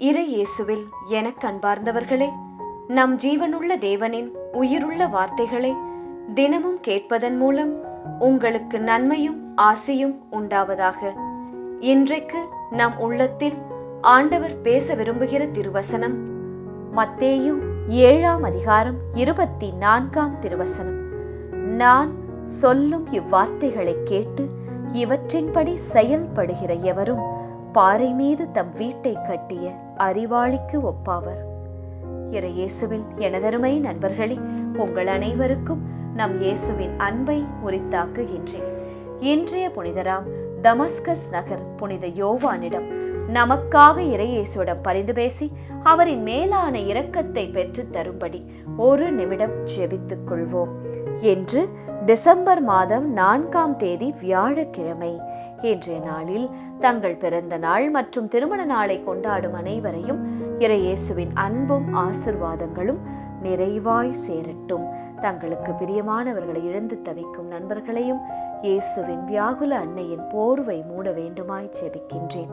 இறை இயேசுவில் எனக் அன்பார்ந்தவர்களே நம் ஜீவனுள்ள தேவனின் உயிருள்ள வார்த்தைகளை தினமும் கேட்பதன் மூலம் உங்களுக்கு நன்மையும் ஆசையும் உண்டாவதாக. இன்றைக்கு நம் உள்ளத்தில் ஆண்டவர் பேச விரும்புகிற திருவசனம் மத்தேயும் ஏழாம் அதிகாரம் இருபத்தி நான்காம் திருவசனம். நான் சொல்லும் இவ்வார்த்தைகளை கேட்டு இவற்றின்படி செயல்படுகிற எவரும் பாறை மீது தம் வீட்டை கட்டிய அறிவாளிக்கு ஒப்பாவர். இறையேசுவில் எனதருமை நண்பர்களே உங்கள் அனைவருக்கும் நம் இயேசுவின் அன்பை உரித்தாக்குகின்றேன். இன்றைய புனிதராம் தமஸ்கஸ் நகர் புனித யோவானிடம் நமக்காக இறையேசுவிடம் பரிந்து பேசி அவரின் மேலான இரக்கத்தை பெற்றுத் தரும்படி ஒரு நிமிடம் ஜெபித்துக் கொள்வோம். என்று டிசம்பர் மாதம் நான்காம் தேதி வியாழக்கிழமை. இன்றைய நாளில் தங்கள் பிறந்த நாள் மற்றும் திருமண நாளை கொண்டாடும் அனைவரையும் இறையேசுவின் அன்பும் ஆசிர்வாதங்களும் நிறைவாய் சேரட்டும். தங்களுக்கு பிரியமானவர்களை இழந்து தவிக்கும் நண்பர்களையும் இயேசுவின் வியாகுல அன்னையின் போர்வை மூட வேண்டுமாய் ஜெபிக்கின்றேன்.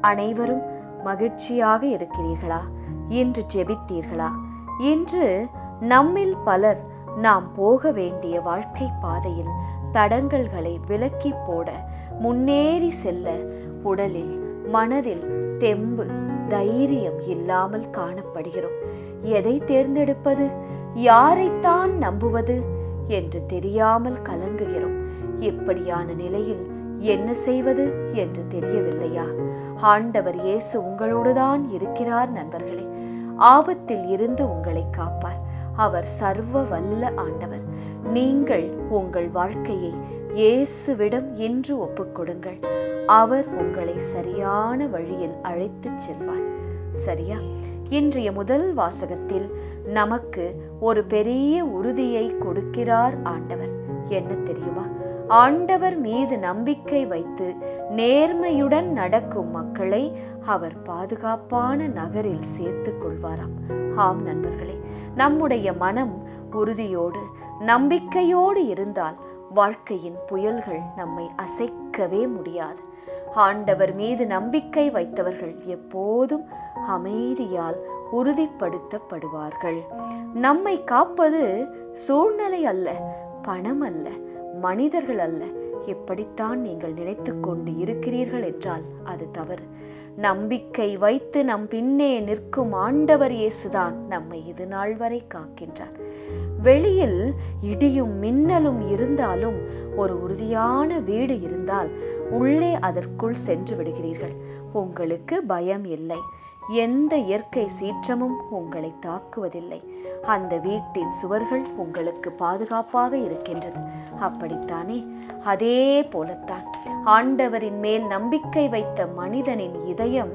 அனைவரும் மகிழ்ச்சியாக இருக்கிறீர்களா? இன்று ஜெபித்தீர்களா? இன்று நம்மில் பலர் நாம் போக வேண்டிய வாழ்க்கை பாதையில் தடங்கல்களை விலக்கி போட முன்னேறி செல்ல உடலில் மனதில் தெம்பு தைரியம் இல்லாமல் காணப்படுகிறோம். எதை தேர்ந்தெடுப்பது? யாரைத்தான் நம்புவது? என்று தெரியாமல் கலங்குகிறோம். இப்படியான நிலையில் என்ன செய்வது என்று தெரியவில்லையா? ஆண்டவர் இயேசு உங்களோடுதான் இருக்கிறார் நண்பர்களே. ஆபத்தில் இருந்து உங்களை காப்பார். அவர் சர்வ வல்ல ஆண்டவர். நீங்கள் உங்கள் வாழ்க்கையை இயேசுவிடம் இன்று ஒப்புக்கொடுங்கள். அவர் உங்களை சரியான வழியில் அழைத்துச் செல்வார். சரியா? இன்றைய முதல் வாசகத்தில் நமக்கு ஒரு பெரிய உறுதியை கொடுக்கிறார் ஆண்டவர். என்ன தெரியுமா? ஆண்டவர் மீது நம்பிக்கை வைத்து நேர்மையுடன் நடக்கும் மக்களை அவர் பாதுகாப்பான நகரில் சேர்த்து கொள்வாராம். ஆம் நண்பர்களே நம்முடைய மனம் உறுதியோடு நம்பிக்கையோடு இருந்தால் வாழ்க்கையின் புயல்கள் நம்மை அசைக்கவே முடியாது. ஆண்டவர் மீது நம்பிக்கை வைத்தவர்கள் எப்போதும் அமைதியால் உறுதிப்படுத்தப்படுவார்கள். நம்மை காப்பது சூழ்நிலை அல்ல பணம் அல்ல. மனிதர்கள் அல்ல. எப்படித்தான் நீங்கள் நினைத்து கொண்டு இருக்கிறீர்கள் என்றால் அது தவறு. நம்பிக்கை வைத்து நம் பின்னே நிற்கும் ஆண்டவர் இயேசுதான் நம்மை இது நாள் வரை காக்கின்றார். வெளியில் இடியும் மின்னலும் இருந்தாலும் ஒரு உறுதியான வீடு இருந்தால் உள்ளே அதற்குள் சென்று விடுகிறீர்கள். உங்களுக்கு பயம் இல்லை. எந்த இயற்கை சீற்றமும் உங்களை தாக்குவதில்லை. அந்த வீட்டின் சுவர்கள் உங்களுக்கு பாதுகாப்பாக இருக்கின்றது. அப்படித்தானே? அதே போலத்தான். ஆண்டவரின் மேல் நம்பிக்கை வைத்த மனிதனின் இதயம்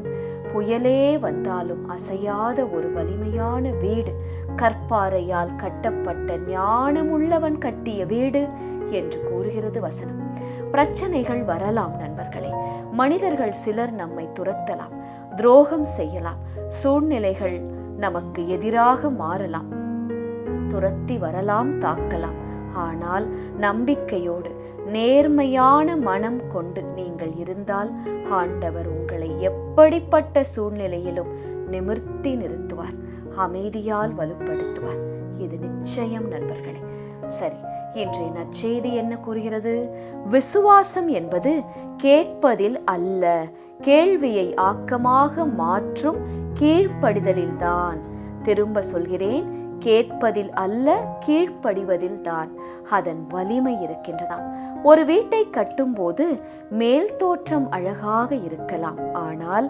புயலே வந்தாலும் அசையாத ஒரு வலிமையான வீடு. கற்பாறையால் கட்டப்பட்ட ஞானமுள்ளவன் கட்டிய வீடு என்று கூறுகிறது வசனம். பிரச்சனைகள் வரலாம் நண்பர்களே. மனிதர்கள் சிலர் நம்மை துரத்தலாம். துரோகம் செய்யலாம். சூழ்நிலைகள் நமக்கு எதிராக மாறலாம். துரத்தி வரலாம் தாக்கலாம். ஆனால் நம்பிக்கையோடு நேர்மையான மனம் கொண்டு நீங்கள் இருந்தால் ஆண்டவர் உங்களை எப்படிப்பட்ட சூழ்நிலையிலும் நிமிர்த்தி நிறுத்துவார் அமைதியால் வலுப்படுத்துவார். இது நிச்சயம் நண்பர்களே. சரி இன்றைய நற்செய்தி என்ன கூறுகிறது? விசுவாசம் என்பது கேட்பதில் அல்ல கேள்வியை ஆக்கமாக மாற்றும் கீழ்ப்படிதலில்தான். திரும்ப சொல்கிறேன் கேட்பதில் அல்ல கீழ்ப்படிவதில் தான் அதன் வலிமை இருக்கின்றதாம். ஒரு வீட்டை கட்டும்போது மேல் தோற்றம் அழகாக இருக்கலாம். ஆனால்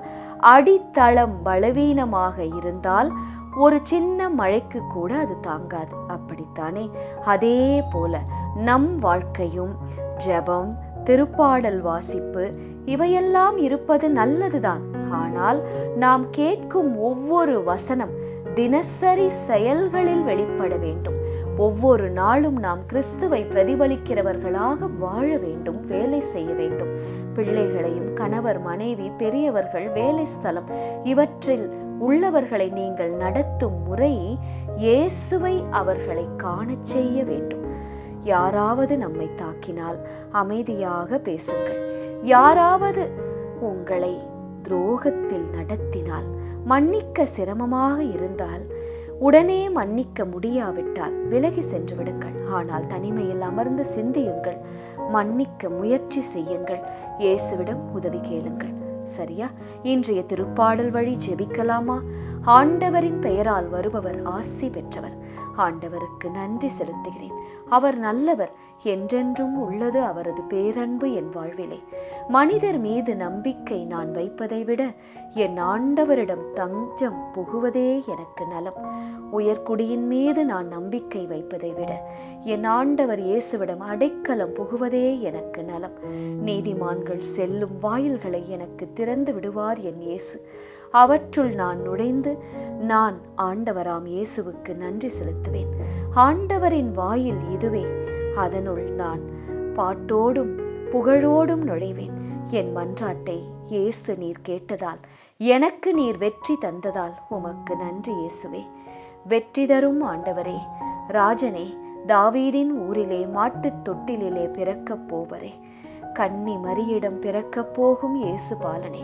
அடித்தளம் பலவீனமாக இருந்தால் ஒரு சின்ன மழைக்கு கூட அது தாங்காது. அப்படித்தானே? அதே போல நம் வாழ்க்கையும் ஜெபம் திருப்பாடல் வாசிப்பு இவையெல்லாம் இருப்பது நல்லதுதான். ஆனால் நாம் கேட்கும் ஒவ்வொரு வசனம் தினசரி செயல்களில் வெளிப்பட வேண்டும். ஒவ்வொரு நாளும் நாம் கிறிஸ்துவை பிரதிபலிக்கிறவர்களாக வாழ வேண்டும் வேலை செய்ய வேண்டும். பிள்ளைகளையும் கணவர் மனைவி பெரியவர்கள் வேலை ஸ்தலம் இவற்றில் உள்ளவர்களை நீங்கள் நடத்தும் முறை இயேசுவை அவர்களை காணச் செய்ய வேண்டும். யாராவது நம்மை தாக்கினால் அமைதியாக பேசுங்கள். யாராவது உங்களை துரோகத்தில் நடத்தினால் மன்னிக்க சிரமமாக இருந்தால் உடனே மன்னிக்க முடியாவிட்டால் விலகி சென்று விடுங்கள். ஆனால் தனிமையில் அமர்ந்து சிந்தியுங்கள். மன்னிக்க முயற்சி செய்யுங்கள். இயேசுவிடம் உதவி கேளுங்கள். சரியா? இன்றைய திருப்பாடல் வழி ஜெபிக்கலாமா? ஆண்டவரின் பெயரால் வருபவர் ஆசி பெற்றவர். ஆண்டவருக்கு நன்றி செலுத்துகிறேன். அவர் நல்லவர் என்றென்றும் உள்ளது அவரது பேரன்பு என் வாழ்விலே. மனிதர் மீது நம்பிக்கை நான் வைப்பதை விட என் ஆண்டவரிடம் தஞ்சம் புகுவதே எனக்கு நலம். உயர்குடியின் மீது நான் நம்பிக்கை வைப்பதை விட என் ஆண்டவர் இயேசுவிடம் அடைக்கலம் புகுவதே எனக்கு நலம். நீதிமான்கள் செல்லும் வாயில்களை எனக்கு திறந்து விடுவார் என் இயேசு. அவற்றுள் நான் நுழைந்து நான் ஆண்டவராம் இயேசுவுக்கு நன்றி செலுத்துவேன். ஆண்டவரின் வாயில் இதுவே அதனுள் நான் பாட்டோடும் புகழோடும் நுழைவேன். என் மன்றாட்டை இயேசு நீர் கேட்டதால் எனக்கு நீர் வெற்றி தந்ததால் உமக்கு நன்றி இயேசுவே. வெற்றி தரும் ஆண்டவரே ராஜனே தாவீதின் ஊரிலே மாட்டுத் தொட்டிலிலே பிறக்கப் போவரே. கன்னி மரியிடம் பிறக்கப் போகும் இயேசு பாலனே